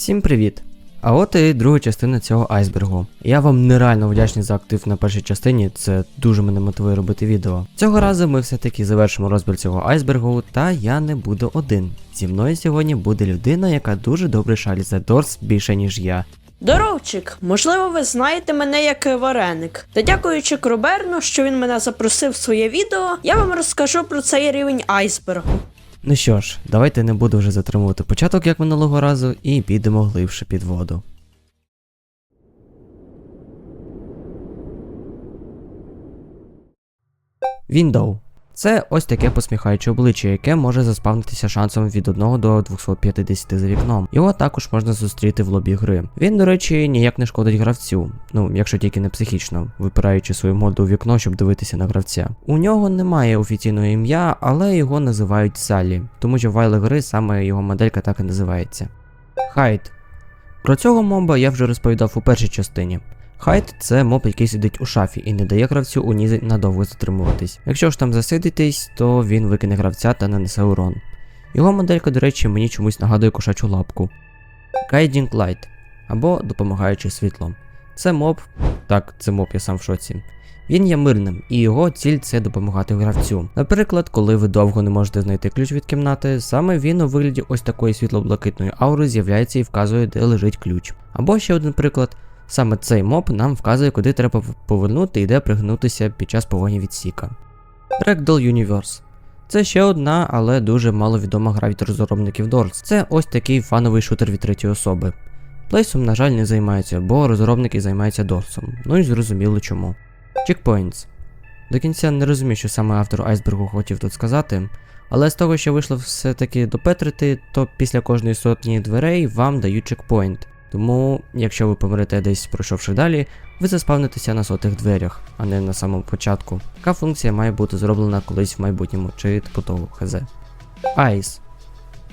Всім привіт! А от і друга частина цього айсбергу. Я вам нереально вдячний за актив на першій частині, це дуже мене мотивує робити відео. Цього разу ми все-таки завершимо розбір цього айсбергу, та я не буду один. Зі мною сьогодні буде людина, яка дуже добре шарить за Дорс більше ніж я. Доровчик, можливо, ви знаєте мене як вареник. Та дякуючи Кроберну, що він мене запросив в своє відео, я вам розкажу про цей рівень айсбергу. Ну що ж, давайте не буду вже затримувати початок як минулого разу, і підемо глибше під воду. Window. Це ось таке посміхаюче обличчя, яке може заспавнитися шансом від 1 до 250 за вікном. Його також можна зустріти в лобі гри. Він, до речі, ніяк не шкодить гравцю, ну якщо тільки не психічно, випираючи свою морду у вікно, щоб дивитися на гравця. У нього немає офіційного ім'я, але його називають Саллі, тому що в вайли гри саме його моделька так і називається. Хайд. Про цього моба я вже розповідав у першій частині. Хайд це моб, який сидить у шафі і не дає гравцю у ній надовго затримуватись. Якщо ж там засидитесь, то він викине гравця та нанесе урон. Його моделька, до речі, мені чомусь нагадує кошачу лапку. Guiding Light або допомагаючи світлом. Це моб, так, це моб, я сам в шоці. Він є мирним, і його ціль це допомагати гравцю. Наприклад, коли ви довго не можете знайти ключ від кімнати, саме він у вигляді ось такої світло-блакитної аури з'являється і вказує, де лежить ключ. Або ще один приклад. Саме цей моб нам вказує, куди треба повернути і де пригнутися під час погоні від Сіка. Ragdoll Universe. Це ще одна, але дуже маловідома гра від розробників Doors. Це ось такий фановий шутер від третьої особи. Плейсом, на жаль, не займаються, бо розробники займаються Дорсом. Ну і зрозуміло чому. Checkpoints. До кінця не розумію, що саме автор айсбергу хотів тут сказати, але з того, що вийшло все-таки допетрити, то після кожної сотні дверей вам дають чекпоінт. Тому, якщо ви помрете десь пройшовши далі, ви заспавнитеся на сотих дверях, а не на самому початку. Така функція має бути зроблена колись в майбутньому чи типу того хз. Айс.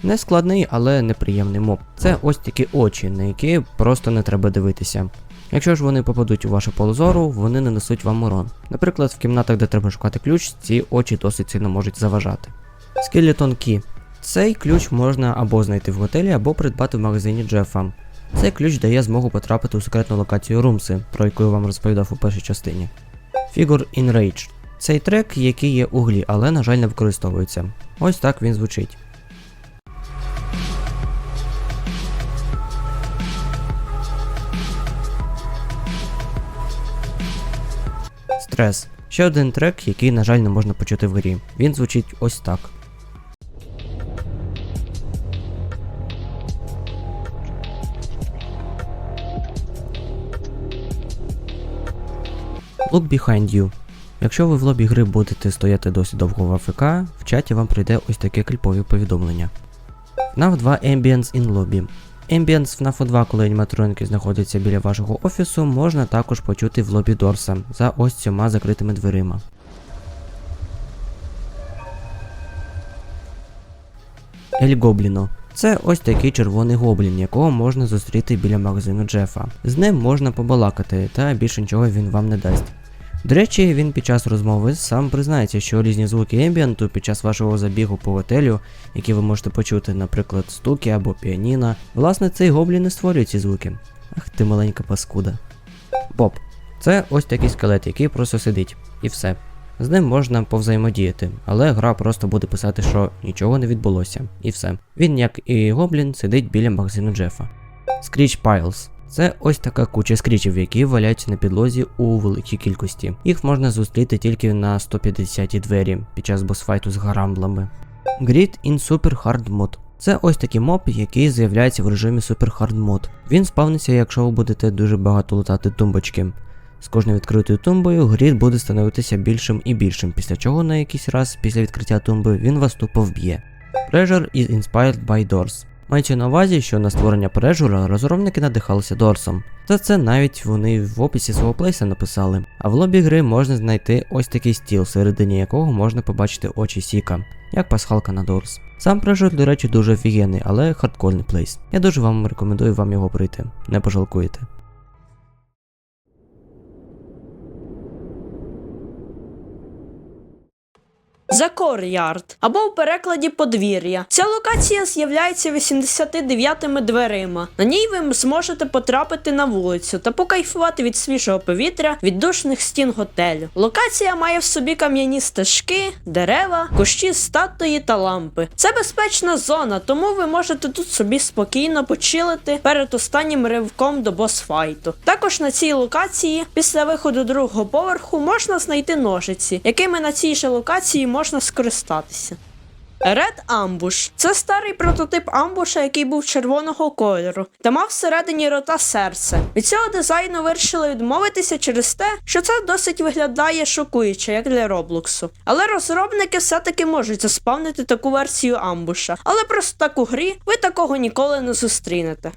Не складний, але неприємний моб. Це ось такі очі, на які просто не треба дивитися. Якщо ж вони попадуть у ваше поле зору, вони не несуть вам урон. Наприклад, в кімнатах, де треба шукати ключ, ці очі досить сильно можуть заважати. Skeleton Key. Цей ключ можна або знайти в готелі, або придбати в магазині Джефа. Цей ключ дає змогу потрапити у секретну локацію Румси, про яку я вам розповідав у першій частині. Figure in Rage. Цей трек, який є у грі, але, на жаль, не використовується. Ось так він звучить. Стрес. Ще один трек, який, на жаль, не можна почути в грі. Він звучить ось так. Look behind you. Якщо ви в лобі гри будете стояти досить довго в АФК, в чаті вам прийде ось таке кліпові повідомлення. FNAF 2 Ambience in Lobby. Ambience FNAF 2, коли аніматроники знаходяться біля вашого офісу, можна також почути в лобі Дорса за ось цьома закритими дверима. Ель Гобліно. Це ось такий червоний гоблін, якого можна зустріти біля магазину Джефа. З ним можна побалакати, та більше нічого він вам не дасть. До речі, він під час розмови сам признається, що різні звуки ембієнту під час вашого забігу по готелю, які ви можете почути, наприклад, стуки або піаніна, власне, цей гоблін не створює ці звуки. Ах ти маленька паскуда. Боб. Це ось такий скелет, який просто сидить. І все. З ним можна повзаємодіяти, але гра просто буде писати, що нічого не відбулося, і все. Він, як і гоблін, сидить біля магазину Джефа. Screech Piles. Це ось така куча скрічів, які валяються на підлозі у великій кількості. Їх можна зустріти тільки на 150 двері під час босфайту з гарамблами. Grid in Super Hard Mode. Це ось такий моб, який з'являється в режимі Super Hard Mode. Він спавниться, якщо ви будете дуже багато лутати тумбочки. З кожною відкритою тумбою грід буде становитися більшим і більшим, після чого на якийсь раз після відкриття тумби він вас тупо вб'є. Pressure is inspired by Doors. Маючи на увазі, що на створення прежура розробники надихалися Дорсом. За це навіть вони в описі свого плейса написали. А в лобі гри можна знайти ось такий стіл, всередині якого можна побачити очі Сіка, як пасхалка на Дорс. Сам прежур, до речі, дуже офігенний, але хардкорний плейс. Я дуже вам рекомендую вам його пройти, не пожалкуєте. Courtyard, або в перекладі подвір'я. Ця локація з'являється 89-ми дверима. На ній ви зможете потрапити на вулицю та покайфувати від свіжого повітря від душних стін готелю. Локація має в собі кам'яні стежки, дерева, кущі статуї та лампи. Це безпечна зона, тому ви можете тут собі спокійно почилити перед останнім ривком до босфайту. Також на цій локації, після виходу другого поверху, можна знайти ножиці, якими на цій же локації можна скористатися. Red Ambush – це старий прототип амбуша, який був червоного кольору та мав всередині рота серце. Від цього дизайну вирішили відмовитися через те, що це досить виглядає шокуюче, як для Роблоксу. Але розробники все-таки можуть заспавнити таку версію амбуша, але просто так у грі ви такого ніколи не зустрінете.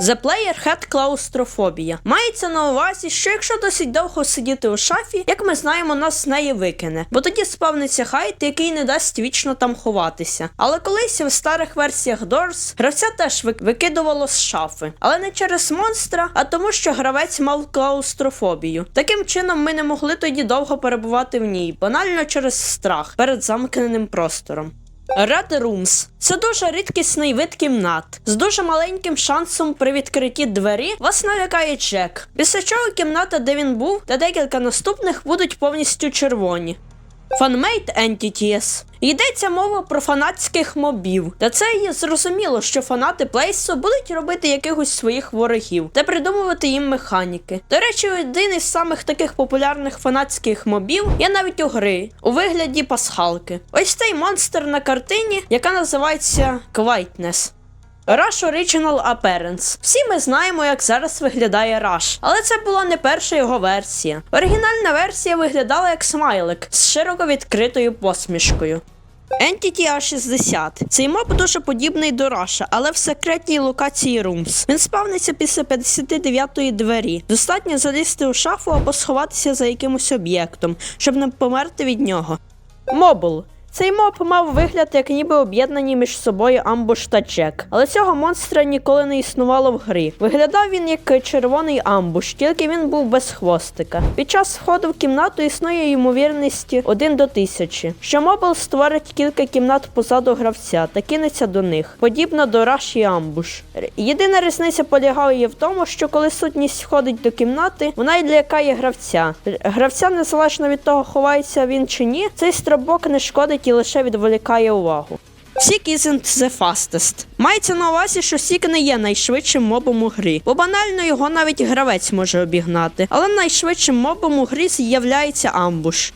The Player Had клаустрофобія. Мається на увазі, що якщо досить довго сидіти у шафі, як ми знаємо, нас з неї викине, бо тоді спавниться хайт, який не дасть вічно там ховатися. Але колись в старих версіях Doors гравця теж викидувало з шафи, але не через монстра, а тому, що гравець мав клаустрофобію. Таким чином, ми не могли тоді довго перебувати в ній, банально через страх перед замкненим простором. Red Rooms – це дуже рідкісний вид кімнат. З дуже маленьким шансом при відкритті двері вас налякає чек. Після чого кімната, де він був, та декілька наступних будуть повністю червоні. Fanmade Entities. Йдеться мова про фанатських мобів. Та це є зрозуміло, що фанати Плейсу будуть робити якихось своїх ворогів та придумувати їм механіки. До речі, один із самих таких популярних фанатських мобів є навіть у гри у вигляді пасхалки. Ось цей монстр на картині, яка називається Quietness. Rush Original Appearance. Всі ми знаємо, як зараз виглядає Rush, але це була не перша його версія. Оригінальна версія виглядала як смайлик з широко відкритою посмішкою. Entity A60. Цей моб дуже подібний до Раша, але в секретній локації Rooms. Він спавниться після 59-ї двері. Достатньо залізти у шафу або сховатися за якимось об'єктом, щоб не померти від нього. Мобл. Цей моб мав вигляд, як ніби об'єднані між собою амбуш та чек. Але цього монстра ніколи не існувало в грі. Виглядав він як червоний амбуш, тільки він був без хвостика. Під час входу в кімнату існує ймовірність 1 до 1000, що мобл створить кілька кімнат позаду гравця та кинеться до них, подібно до Rush і амбуш. Єдина різниця полягає в тому, що коли сутність входить до кімнати, вона й лякає гравця. Гравця, незалежно від того, ховається він чи ні, цей стрибок не шкодить і лише відволікає увагу. Сік isn't the fastest. Мається на увазі, що Сік не є найшвидшим мобом у грі, бо банально його навіть гравець може обігнати. Але найшвидшим мобом у грі з'являється амбуш.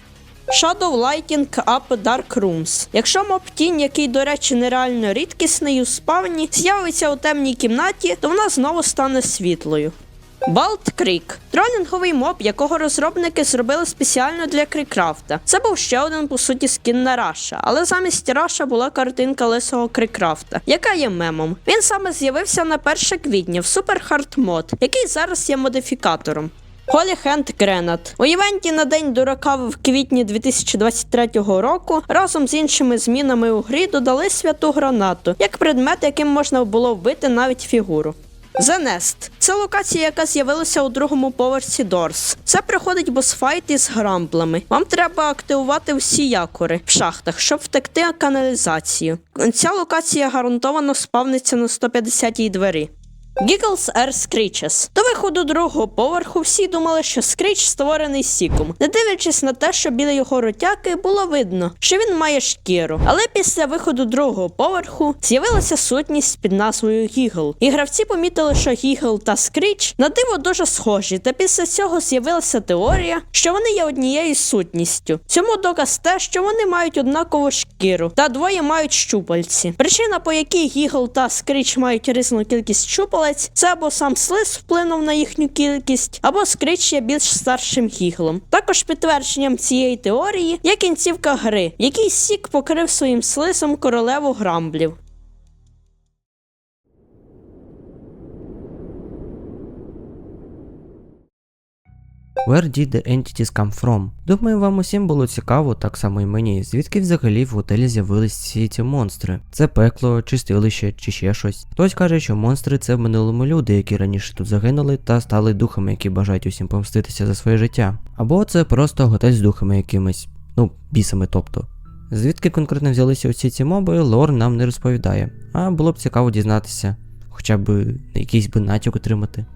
Shadow Lighting Up Dark Rooms. Якщо моб тінь, який, до речі, нереально рідкісний у спавні, з'явиться у темній кімнаті, то вона знову стане світлою. Балт Крік тролінговий моб, якого розробники зробили спеціально для Крікрафта. Це був ще один по суті скін на Раша, але замість Раша була картинка лисого Крікрафта, яка є мемом. Він саме з'явився на 1 квітня в Super Hard Mod, який зараз є модифікатором. Holy Hand Grenade. У івенті на День дурака в квітні 2023 року разом з іншими змінами у грі додали святу гранату, як предмет, яким можна було вбити навіть фігуру. The Nest – це локація, яка з'явилася у другому поверсі Дорс. Це приходить босфайт із грамблами. Вам треба активувати всі якори в шахтах, щоб втекти каналізацію. Ця локація гарантовано спавниться на 150-й двері. Giggles Air Screeches. До виходу другого поверху всі думали, що Скріч створений сіком, не дивлячись на те, що біля його ротяки було видно, що він має шкіру. Але після виходу другого поверху з'явилася сутність під назвою Гігл. І гравці помітили, що Гігл та Скріч на диво дуже схожі, та після цього з'явилася теорія, що вони є однією сутністю. Цьому доказ те, що вони мають однакову шкіру, та двоє мають щупальці. Причина, по якій Гігл та Скріч мають різну кількість щупалець, це або сам слиз вплинув на їхню кількість, або Скріч є більш старшим гіглом. Також підтвердженням цієї теорії є кінцівка гри, який Сік покрив своїм слизом королеву грамблів. Where did the entities come from? Думаю, вам усім було цікаво, так само і мені, звідки взагалі в готелі з'явились всі ці монстри. Це пекло, чистилище чи ще щось. Хтось каже, що монстри це в минулому люди, які раніше тут загинули та стали духами, які бажають усім помститися за своє життя. Або це просто готель з духами якимись, ну, бісами тобто. Звідки конкретно взялися усі ці моби, лор нам не розповідає, а було б цікаво дізнатися, хоча б якийсь би натяк отримати.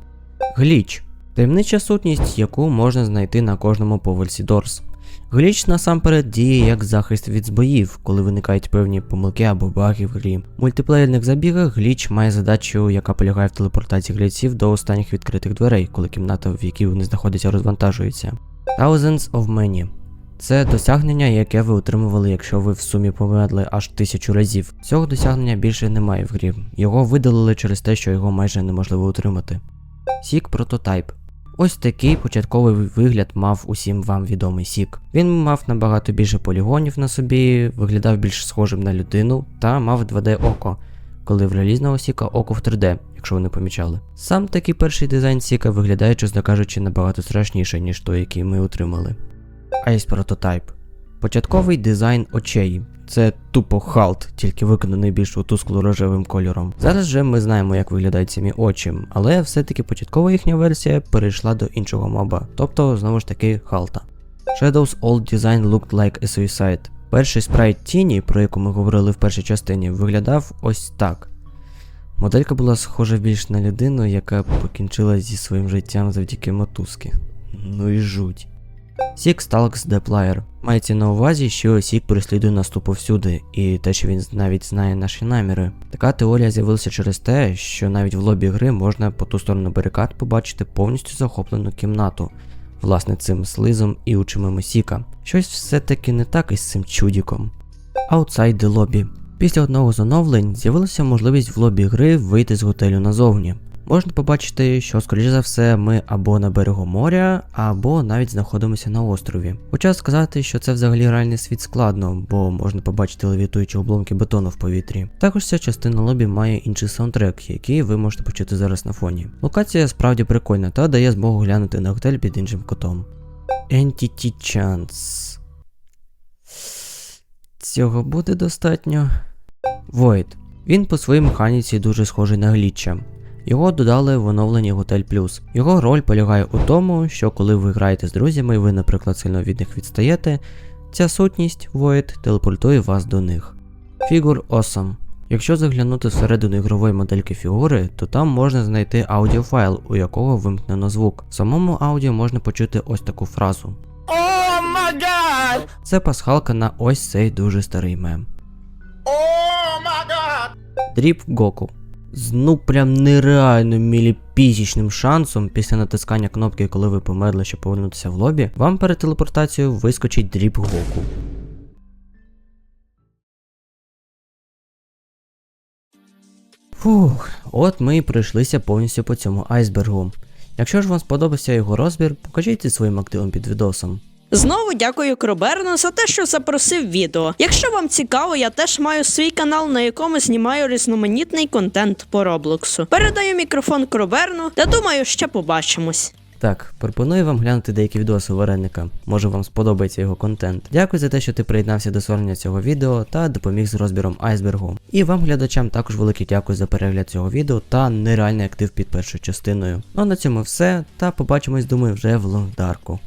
Гліч таємнича сутність, яку можна знайти на кожному поверсі Дорс. Гліч насамперед діє як захист від збоїв, коли виникають певні помилки або баги в грі. В мультиплеєрних забігах гліч має задачу, яка полягає в телепортації глядців до останніх відкритих дверей, коли кімната, в якій вони знаходяться, розвантажується. Thousands of Many це досягнення, яке ви отримували, якщо ви в сумі померли аж тисячу разів. Цього досягнення більше немає в грі. Його видалили через те, що його майже неможливо отримати. Сік прототайп. Ось такий початковий вигляд мав усім вам відомий Сік. Він мав набагато більше полігонів на собі, виглядав більш схожим на людину та мав 2D око, коли в релізного Сіка око в 3D, якщо ви не помічали. Сам такий перший дизайн Сіка виглядає, чесно кажучи, набагато страшніше, ніж той, який ми отримали. Ice Prototype. Початковий дизайн очей. Це тупо халт, тільки виконаний більш утускло рожевим кольором. Зараз же ми знаємо, як виглядають самі очі, але все-таки початкова їхня версія перейшла до іншого моба, тобто знову ж таки халта. Shadow's Old Design looked like a suicide. Перший спрайт тіні, про яку ми говорили в першій частині, виглядав ось так. Моделька була схожа більш на людину, яка покінчила зі своїм життям завдяки мотузки. Ну і жуть. Сік the Plier. Мається на увазі, що Сік переслідує нас тупо всюди, і те, що він навіть знає наші наміри. Така теорія з'явилася через те, що навіть в лобі гри можна по ту сторону барикад побачити повністю захоплену кімнату, власне цим слизом і очима Сіка. Щось все-таки не так із цим чудіком. Outside the Lobby. Після одного з оновлень з'явилася можливість в лобі гри вийти з готелю назовні. Можна побачити, що, скоріш за все, ми або на берегу моря, або навіть знаходимося на острові. Хоча сказати, що це взагалі реальний світ складно, бо можна побачити левітуючі обломки бетону в повітрі. Також ця частина лобі має інший саундтрек, який ви можете почути зараз на фоні. Локація справді прикольна та дає змогу глянути на готель під іншим котом. Entity Chance. Цього буде достатньо. Void. Він по своїй механіці дуже схожий на гліччя. Його додали в оновленні Готель Плюс. Його роль полягає у тому, що коли ви граєте з друзями і ви, наприклад, сильно від них відстаєте, ця сутність Void телепортує вас до них. Фігур Awesome. Якщо заглянути всередину ігрової модельки фігури, то там можна знайти аудіофайл, у якого вимкнено звук. В самому аудіо можна почути ось таку фразу. Oh my god! Це пасхалка на ось цей дуже старий мем. Oh my god! Дріп Гоку. З ну прям нереально міліпісічним шансом після натискання кнопки, коли ви померли, щоб повернутися в лобі, вам перед телепортацією вискочить дріп Гоку. Фух, от ми і пройшлися повністю по цьому айсбергу. Якщо ж вам сподобався його розбір, покажіть своїм активом під відосом. Знову дякую Кроберну за те, що запросив відео. Якщо вам цікаво, я теж маю свій канал, на якому знімаю різноманітний контент по Роблоксу. Передаю мікрофон Кроберну та думаю, ще побачимось. Так, пропоную вам глянути деякі відоси Вареника. Може вам сподобається його контент. Дякую за те, що ти приєднався до створення цього відео та допоміг з розбіром айсбергу. І вам, глядачам, також велике дякую за перегляд цього відео та нереальний актив під першою частиною. Ну а на цьому все, та побачимось, думаю, вже в лонгдарку.